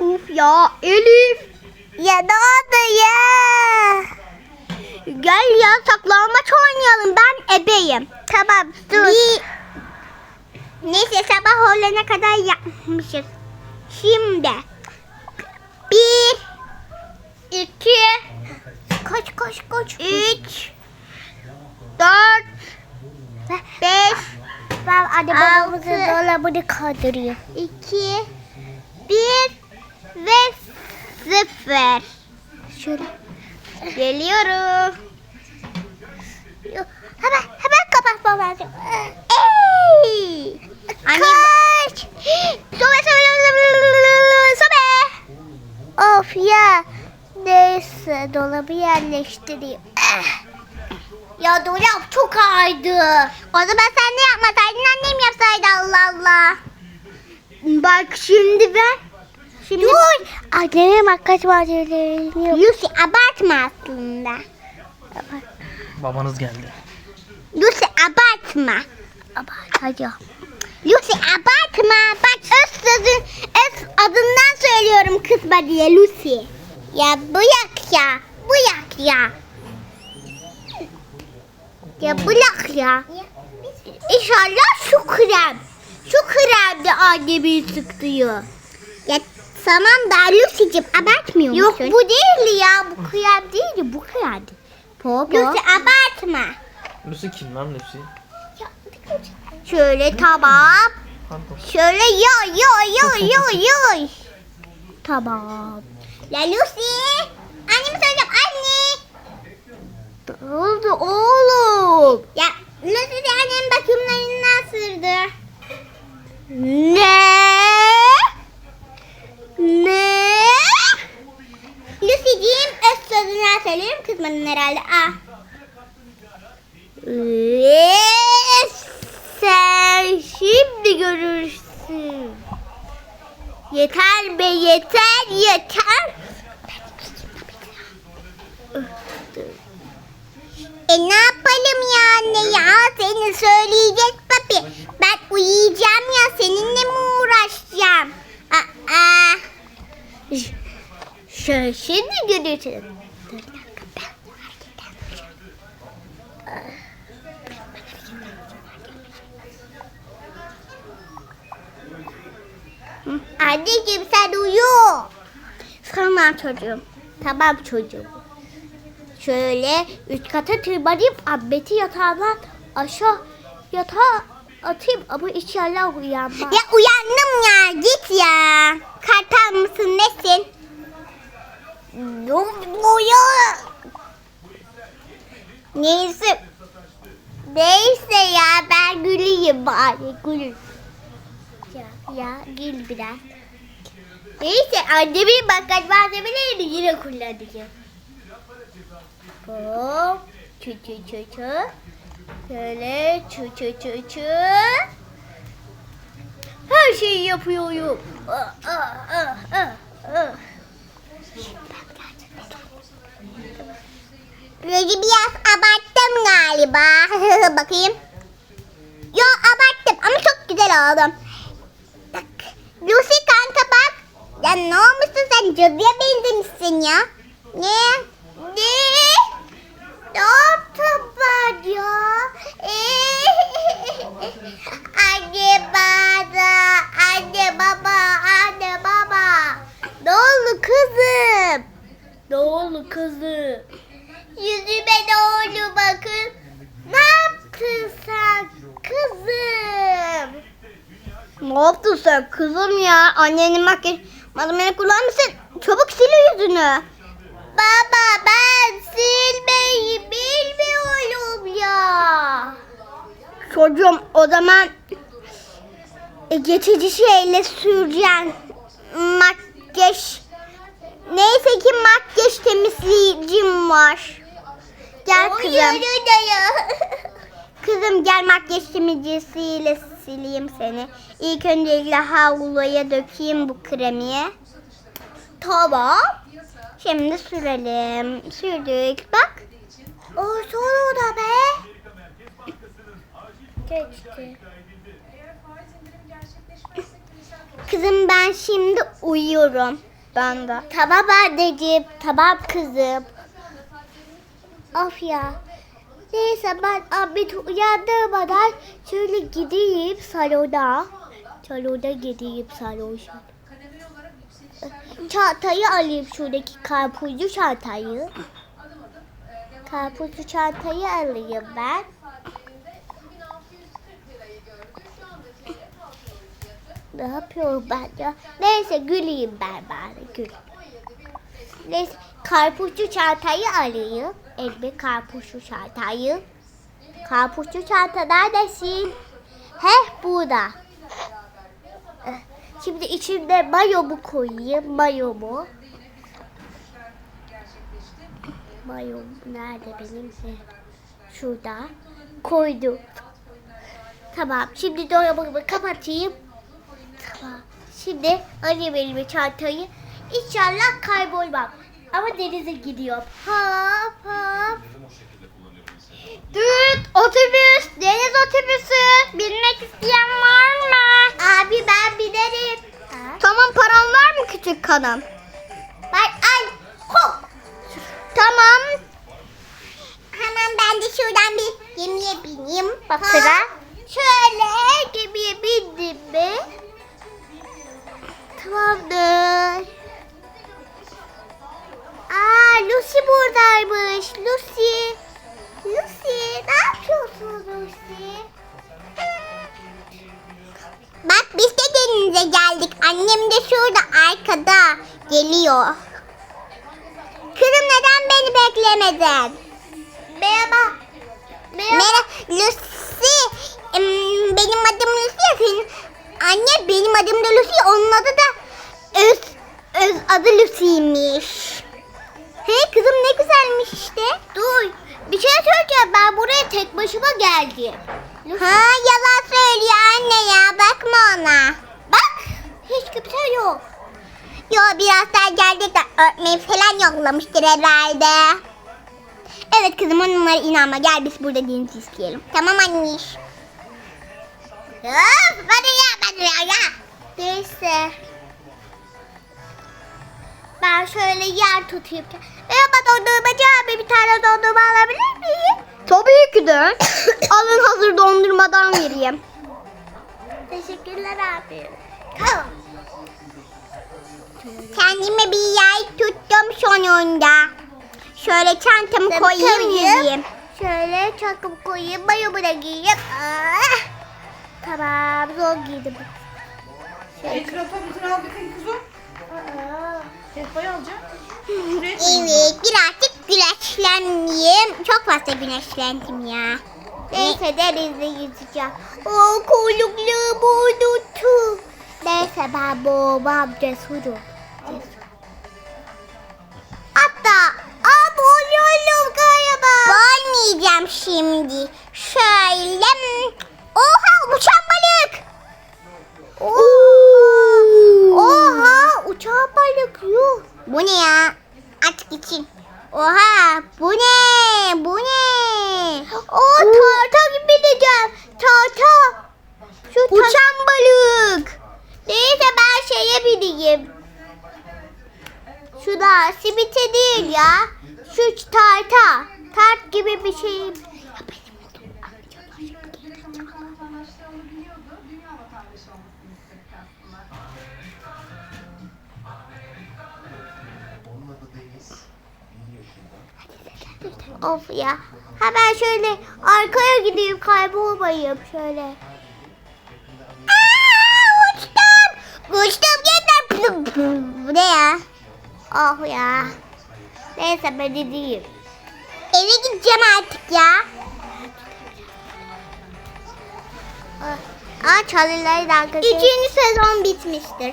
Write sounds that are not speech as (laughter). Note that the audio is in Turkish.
Uf ya Elif. Ya ne oldu ya? Gel ya saklanmaç oynayalım. Ben ebeyim. Tamam dur. Bir... Neyse sabah olana kadar yapmışız. Şimdi. Bir. iki, Koş koş koş. Üç. Dört. Beş. Ben babamızın dolabını kaldırıyor. iki, Bir. Ve sıfır. Şöyle. Geliyorum. Hemen hemen kapatmam lazım. Ey! Anne Kaç. Sobe sobe sobe sobe. Of ya. Neyse dolabı yerleştireyim. Ya dolap çok ağırdı. O zaman sen ne yapmasaydın annem yapsaydı Allah Allah. Bak şimdi ben. Şimdi Dur. Annemin makyaj malzemelerini yok. Lucy abartma aslında. Babanız geldi. Lucy abartma. Abartacağım. Lucy abartma. Bak öz sözün öz adından söylüyorum kızma diye Lucy. Ya bırak ya. Bırak ya. Ya bırak ya. İnşallah şu krem. Şu krem de annemi sıktıyor. Ya tamam da Lucy'cim abartmıyor Yok, musun? bu değil ya. Bu krem değil bu krem. Popo. Lucy abartma. Lucy kim lan Lucy? Şöyle tamam. Pardon. Şöyle yoy yoy yoy yoy yoy. tamam. La Lucy. Annemi söyleyeceğim anne. Ne oldu oğlum? Ya Lucy de annemin bakımlarını ısırdı. Ne? Ne? Sözünü söylerim kızmadın herhalde. Ah. Sen şimdi görürsün. Yeter be yeter yeter. E ne yapalım ya anne ya seni söyleyecek papi. Ben uyuyacağım ya seninle mi uğraşacağım? Aa. Şöyle şimdi görürsün. Dur bir dakika ben hareket edeceğim. Hı, Anneciğim sen uyu. Tamam çocuğum. Tamam çocuğum. Şöyle üç kata tırmanayım Ahmet'i yatağından aşağı yatağa atayım ama inşallah uyanmaz. Ya uyandım ya git ya. Kartal mısın nesin? Uyu. Neyse. Neyse ya ben güleyim bari gül. Ya, ya gül biraz. Neyse annemin makyaj malzemelerini yine kullanacağım. Hop. Çı çı çı çı. Şöyle çı çı çı çı. Her şeyi yapıyorum. Ah, ah, ah, ah, ah. Biraz abarttım galiba. (laughs) Bakayım. Yo abarttım ama çok güzel oldum. Lucy kanka bak. Ya ne olmuşsun sen cadıya benzemişsin ya. Ne? Ne? Ne yaptım ben ya? (laughs) anne baba, anne baba, anne baba. Ne oldu kızım? Ne oldu kızım? Yüzüme ne oldu bakın. Ne yaptın sen kızım? Ne yaptın sen kızım ya? Annenin makyaj malzemeni kullanmışsın. Çabuk sil yüzünü. Baba ben silmeyi bilmiyorum ya. Çocuğum o zaman e, geçici şeyle süreceksin. Makyaj. Neyse ki makyaj temizleyicim var. Gel kızım. Kızım gel makyaj temizleyicisiyle sileyim seni. İlk öncelikle havluya dökeyim bu kremi. Tamam. Şimdi sürelim. Sürdük bak. O sonra da be. Geçti. Kızım ben şimdi uyuyorum. Ben de. Tamam anneciğim, tamam kızım. Of ya. Neyse ben Ahmet uyandırmadan şöyle gideyim salona. Salona gideyim salona. Çantayı alayım şuradaki karpuzlu çantayı. Karpuzlu çantayı alayım ben. Ne yapıyorum ben ya? Neyse güleyim ben bari gül. Neyse karpuzlu çantayı alayım. Elime karpuzlu çantayı. Karpuzlu çanta neredesin? Heh burada. Eh, Şimdi içinde mayomu koyayım. Mayomu. Mayom nerede benim? Heh, Şurada. Koydum. Tamam. Şimdi dolabımı kapatayım. Tamam. Şimdi alayım elime çantayı. İnşallah kaybolmam. Ama denize gidiyorum. Hop hop. Düt otobüs. Deniz otobüsü. Binmek isteyen var mı? Abi ben binerim. Ha? Tamam paran var mı küçük kanım? Bak ay hop. Tamam. Hemen ben de şuradan bir gemiye bineyim. Bak Ha, sıra. Şöyle gemiye bindim mi? Tamamdır. Lucy buradaymış. Lucy. Lucy ne yapıyorsun Lucy? Bak biz de denize geldik. Annem de şurada arkada geliyor. Kızım neden beni beklemedin? Merhaba. Merhaba. Lucy. em, Benim adım Lucy ya senin. Anne benim adım da Lucy. Onun adı da Öz, Öz adı Lucy'ymiş. Hey kızım ne güzelmiş işte. Dur. Bir şey söyleyeceğim. Ben buraya tek başıma geldim. Ha yalan söylüyor anne ya. Bakma ona. Bak. Hiç kimse yok. Yo biraz daha geldik de öğretmen falan yollamıştır herhalde. Evet kızım onlara inanma. Gel biz burada deniz isteyelim. Tamam anne. Öf, hadi ya hadi ya ya. Neyse. Ben şöyle yer tutayım. Merhaba dondurmacı abi bir tane dondurma alabilir miyim? Tabii ki de. (coughs) Alın hazır dondurmadan vereyim. Teşekkürler abi. Tamam. Kendime bir yer tuttum sonunda. Şöyle çantamı koyayım gideyim. Şöyle çantamı koyayım, mayomu da giyeyim. Ah. Tamam, zor giydim. Ekran tabletini al bakayım kuzum. Sehpayı alacağım. Evet, birazcık güneşlenmeyeyim. Çok fazla güneşlendim ya. Neyse denizde yüzeceğim. O kuyrukluğum unuttum. Neyse ben boğmam cesurum. Cesur. Hatta aa boğuluyorum galiba. Boğulmayacağım şimdi. Şöyle. Oha uçan balık. Oha. Oha uçan balık yuh. Bu ne ya? Aç gitsin. Oha bu ne? Bu ne? O tarta gibi bineceğim. Tarta. Şu Uçan balık. Neyse ben şeye bineyim. Şu da simite değil ya. Şu tarta. Tart gibi bir şey. Of ya. Hemen şöyle arkaya gideyim kaybolmayayım şöyle. Aa, uçtum. Uçtum yeter. Bu ne ya? Oh ya. Neyse ben gideyim. Eve gideceğim artık ya. Aa da arkadaşlar. Üçüncü sezon bitmiştir.